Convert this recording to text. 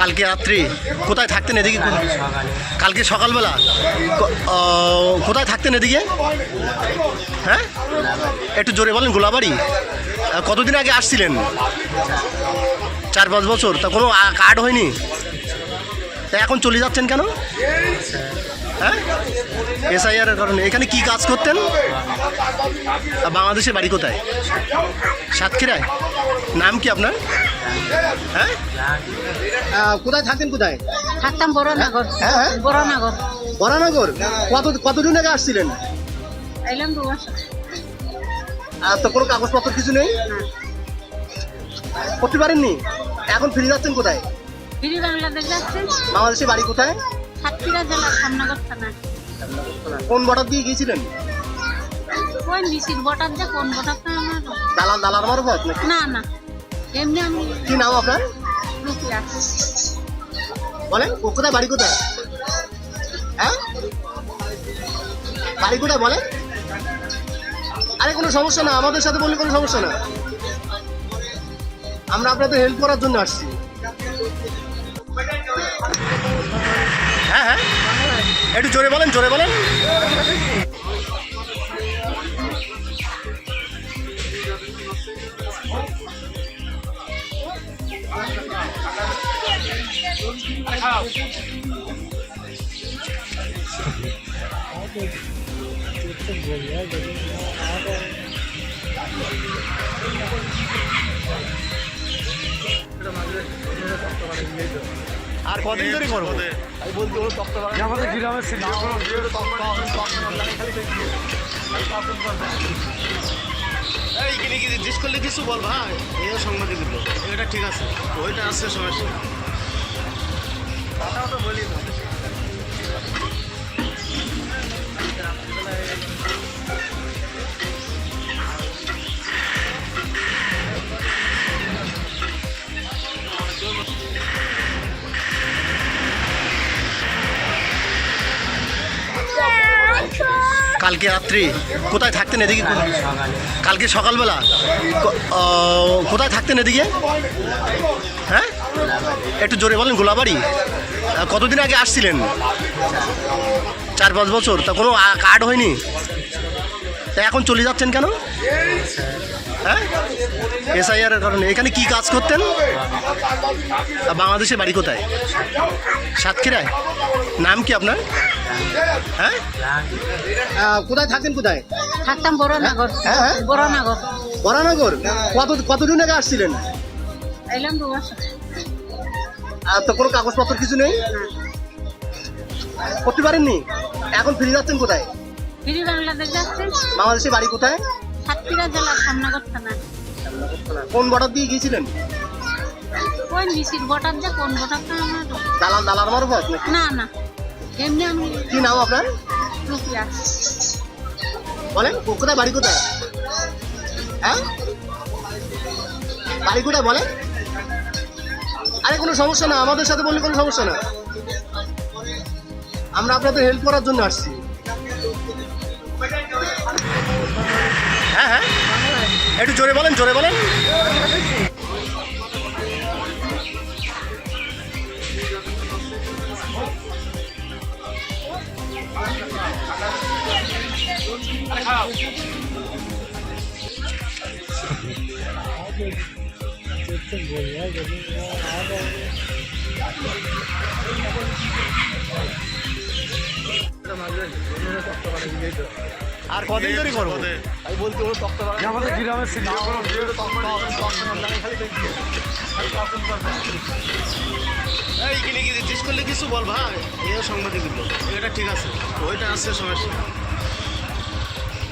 কালকে রাত্রি কোথায় থাকতেন এদিকে? কালকে সকালবেলা? কোথায় থাকতেন এদিকে? হ্যাঁ? একটু জোরে বলেন, গোলাবাড়ি? কতদিন আগে আসছিলেন? চার, পাঁচ বছর? তা কোনো কার্ড হয়নি? তা এখন চলে যাচ্ছেন কেন? হ্যাঁ? এসআইআর কারণে। এখানে কি কাজ করতেন? বাংলাদেশের বাড়ি কোথায়? সাতক্ষীরায়? নাম কি আপনার? হ্যাঁ? কোথায় থাকতেন কোথায়? থাকতাম বড়নগর। হ্যাঁ, হ্যাঁ। বড়নগর। বরানগর কত কতদিন আগে আসছিলেন? এলাম দু বছর। আর তো কোনো কাগজপত্র কিছু নেই? করতে পারেননি? এখন ফিরে যাচ্ছেন কোথায়? ফিরি বাংলাদেশ যাচ্ছেন বাংলাদেশের বাড়ি কোথায়? সাতক্ষীরা জেলা সামনগর থানা। কোন বর্ডার দিয়ে গিয়েছিলেন? কোন ডিসির বটার যে কোন বটারটা আমার দালাল দালাল মারফত না না। এমনি আমি কি নাম আপনার? রুকিয়া বলেন ও কোথায় বাড়ি কোথায়? হ্যাঁ? বাড়ি কোথায় বলেন? আরে কোনো সমস্যা না আমাদের সাথে বললে কোনো সমস্যা না। আমরা আপনাদের হেল্প করার জন্য আসছি। হ্যাঁ হ্যাঁ। একটু জোরে বলেন জোরে বলেন। কদিন ধরে করব? আমি বলতে আমাদের গ্রামের এই কিনে কি জিজ্ঞেস করলে কিছু বল ভাই। এই সাংবাদিক এটা ঠিক আছে। ওইটা আছে সমস্যা। কালকে রাত্রি? কোথায় থাকতেন এদিকে? কালকে সকালবেলা? কোথায় থাকতেন এদিকে? হ্যাঁ? একটু জোরে বলেন, গোলাবাড়ি। কতদিন আগে আসছিলেন? চার, পাঁচ বছর। তা কোনো কার্ড হয়নি? তা এখন চলে যাচ্ছেন কেন? হ্যাঁ? এসআইআর কারণে। এখানে কি কাজ করতেন? আর বাংলাদেশের বাড়ি কোথায়? সাতক্ষীরায়? নাম কি আপনার? হ্যাঁ? কোথায় থাকেন কোথায়? থাকতাম বড়নগর হ্যাঁ, হ্যাঁ। বড়নগর বরানগর? কত কতদিন আগে আসছিলেন? এলাম দু বছর। আর তো কোনো কাগজপত্র কিছু নেই? করতে পারেননি? এখন ফিরে যাচ্ছেন কোথায়? ফিরি বাংলাদেশ যাচ্ছেন বাংলাদেশের বাড়ি কোথায়? সাতক্ষীরা জেলা সামনগর থানা। কোন বর্ডার দিয়ে গিয়েছিলেন? কোন ডিসির বটার যে কোন আমার দালাল দালাল মারফত না না। এমনি আমি কি নাম আপনার? রুকিয়া বলেন কোথায় বাড়ি কোথায়? হ্যাঁ? বাড়ি কোথায় বলেন? আরে কোনো সমস্যা না আমাদের সাথে বললে কোনো সমস্যা না। আমরা আপনাদের হেল্প করার জন্য আসছি। হ্যাঁ হ্যাঁ। একটু জোরে বলেন জোরে বলেন। আর কদিন ধরে করব? আমি বলতে ওর তপ্ত আমাদের গ্রামের ছিল এইখানে কি জিজ্ঞেস করলে কিছু বল ভাই এই সাংবাদিক এটা ঠিক আছে ওইটা আছে সমস্যা।